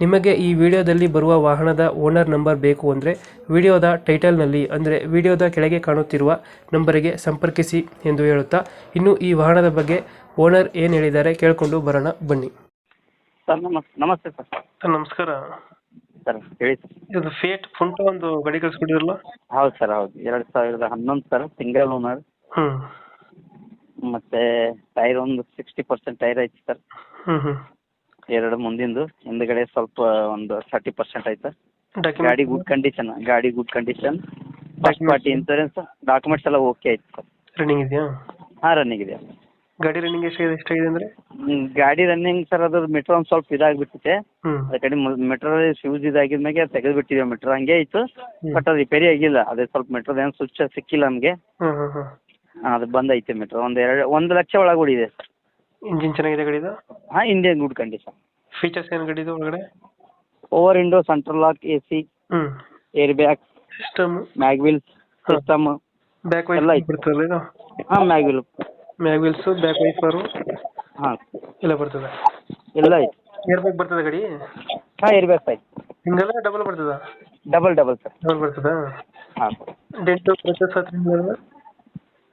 ನಿಮಗೆ ಈ ವಿಡಿಯೋದಲ್ಲಿ ಬರುವ ವಾಹನದ ಓನರ್ ನಂಬರ್ ಬೇಕು ಅಂದರೆ ವಿಡಿಯೋದ ಟೈಟಲ್ನಲ್ಲಿ ಅಂದರೆ ವಿಡಿಯೋದ ಕೆಳಗೆ ಕಾಣುತ್ತಿರುವ ನಂಬರಿಗೆ ಸಂಪರ್ಕಿಸಿ ಎಂದು ಹೇಳುತ್ತಾ ಇನ್ನು ಈ ವಾಹನದ ಬಗ್ಗೆ ಓನರ್ ಏನು ಹೇಳಿದ್ದಾರೆ ಕೇಳಿಕೊಂಡು ಬರೋಣ ಬನ್ನಿ. ಸರ್ ನಮಸ್ ನಮಸ್ತೆ ಸರ್. ಸರ್ ನಮಸ್ಕಾರ. ಸರ್ ಹೇಳಿ ಸರ್. ಇದು ಫೇಟ್ ಫುಂಟೋ ಒಂದು ಗಡಿ ಕಳಿಸ್ಕೊಡಿರಲ್ಲ ಹೌದು ಸರ್ ಹೌದು. ಎರಡು ಸಾವಿರದ ಹನ್ನೊಂದು ಸರ್ ಸಿಂಗಲ್ ಓನರ್ ಹ್ಞೂ ಮತ್ತು ಟೈರ್ ಒಂದು ಸಿಕ್ಸ್ಟಿ ಪರ್ಸೆಂಟ್ ಟೈರ್ ಐತಿ ಸರ್. ಹ್ಞೂ ಹ್ಞೂ ಎರಡು ಮುಂದಿಂದು. ಹಿಂದ್ಗಡೆ ಸ್ವಲ್ಪ ಒಂದು ಥರ್ಟಿ ಪರ್ಸೆಂಟ್ ಐತೆ ಗಾಡಿ ಗುಡ್ ಕಂಡೀಷನ್ ಗಾಡಿ good condition first party insurance documents ಎಲ್ಲ ಓಕೆ ಆಯ್ತು ಸರ್ ರನ್ನಿಂಗ್ ಇದೆಯಾ? ಹಾಂ ರನ್ನಿಂಗ್ ಇದೆ. ಗಾಡಿ ರನ್ನಿಂಗ್ ಎಷ್ಟಾಗಿದೆ ಎಷ್ಟಾಗಿದೆ ಅಂದರೆ? ಹ್ಮ್, ಗಾಡಿ ರನ್ನಿಂಗ್ ಸರ್ ಅದ್ರ ಮೆಟ್ರೋ ಒಂದು ಸ್ವಲ್ಪ ಇದಾಗ್ಬಿಟ್ಟಿದೆ. ಅದ್ರ ಕಡೆ ಮೀಟ್ರ್ ಫ್ಯೂಸ್ ಇದಾಗಿದ್ಮೇಲೆ ತೆಗೆದು ಬಿಟ್ಟಿದ್ದೇವೆ ಮೆಟ್ರೋ ಹಂಗೆ ಇತ್ತು ಬಟ್ ಅದು ರಿಪೇರಿ ಆಗಿಲ್ಲ. ಅದೇ ಸ್ವಲ್ಪ ಮೆಟ್ರೋ ಏನು ಸ್ವಿಚ್ ಸಿಕ್ಕಿಲ್ಲ ನಮಗೆ. ಅದು ಬಂದೈತೆ ಮೆಟ್ರೋ ಒಂದು ಎರಡು ಒಂದು ಲಕ್ಷ ಒಳಗೂಡಿದೆ ಸರ್ ಇಂಜಿನ್ ಚೆನ್ನಾಗಿದೆ ಗಾಡಿದು ಹಾ ಇಂಡಿಯನ್ ಗುಡ್ ಕಂಡೀಷನ್ ಫೀಚರ್ಸ್ ಏನು ಗಾಡಿದು ಒಳಗಡೆ? Power window central lock A C ಹ್ಞೂ air bag system mag wheel system back ಎಲ್ಲ ವೈಸ್ ಐತೆ. ಬರ್ತದಲ್ಲ ಇದು? ಹಾಂ mag wheel mag wheels back wiper ಹಾ. ಎಲ್ಲ ಬರ್ತದೆ? ಎಲ್ಲ ಐತೆ. ಏರ್ ಬ್ಯಾಗ್ ಬರ್ತದೆ ಗಾಡಿ? ಹಾ ಏರ್ ಬ್ಯಾಗ್ ಐತೆ. ಸಿಂಗಲ್ ಡಬಲ್ ಬರ್ತದ? ಡಬಲ್ ಡಬಲ್ ಸರ್ ಡಬಲ್ ಬರ್ತದ? ಹಾಂ. ಡೆಂಟು ಪ್ರೊಸೆಸ್ ಹತ್ರ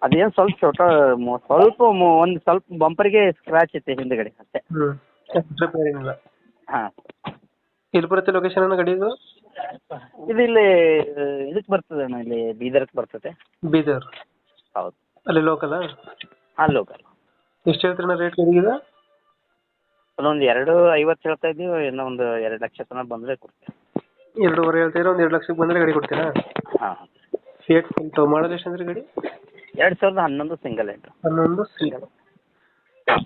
ಅದೇನು ಸ್ವಲ್ಪ ಚೋಟ ಮೊ- ಸ್ವಲ್ಪ ಒಂದು ಸ್ವಲ್ಪ ಬಂಪರ್ಗೆ ಸ್ಕ್ರಾಚ್ ಐತೆ ಹಿಂದ್ಗಡೆ ಅಷ್ಟೇ. ಹ್ಞೂ ರಿಪೇರ್ ಏನಿಲ್ಲ. ಹಾಂ. ಎಲ್ಲಿ ಬರುತ್ತೆ ಲೊಕೇಶನ್ ಅನ್ನ ಗಾಡಿದು? ಇದು ಇಲ್ಲಿ ಇದಕ್ಕೆ ಬರ್ತದೆ ಅಣ್ಣ ಇಲ್ಲಿ ಬೀದರ್ಗೆ ಬರ್ತದೆ. ಬೀದರ್. ಹೌದು. ಅಲ್ಲಿ ಲೋಕಲ್ ಹಾಂ ಲೋಕಲ್ ಎಷ್ಟು ಹೇಳ್ತೀರಣ್ಣ ರೇಟ್ ಗಾಡಿಗಿದೆ? ಅದೊಂದು ಎರಡು ಐವತ್ತು ಹೇಳ್ತಾ ಇದ್ದೀವಿ ಇನ್ನೂ ಒಂದು ಎರಡು ಲಕ್ಷ ತನಕ ಬಂದರೆ ಕೊಡ್ತೇವೆ ಎರಡೂವರೆ ಹೇಳ್ತೀರಾ ಒಂದು ಎರಡು ಲಕ್ಷಕ್ಕೆ ಬಂದ್ರೆ ಗಾಡಿ ಕೊಡ್ತೀರಾ? ಹಾಂ. ಫಿಯಟ್ ಫುಲ್ ಮಾಡಲ್ ಎಷ್ಟು ಅಂದ್ರೆ ಗಾಡಿ? ಎರಡು ಸಾವಿರದ ಹನ್ನೊಂದು ಸಿಂಗಲ್ ಎಂಟ್ರಿ ಹನ್ನೊಂದು ಸಿಂಗಲ್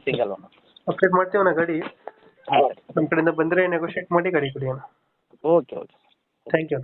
ಸಿಂಗಲ್ ಒನ್ ಅಪ್ಡೇಟ್ ಮಾಡ್ತೀವಣ್ಣ ಗಾಡಿ. ಹಾಂ ಸರ್. ನಮ್ಮ ಕಡೆಯಿಂದ ಬಂದ್ರೆ ನೆಗೋಷಿಯೇಟ್ ಮಾಡಿ ಗಾಡಿ ಕೊಡಿ ಅಣ್ಣ. Okay okay thank you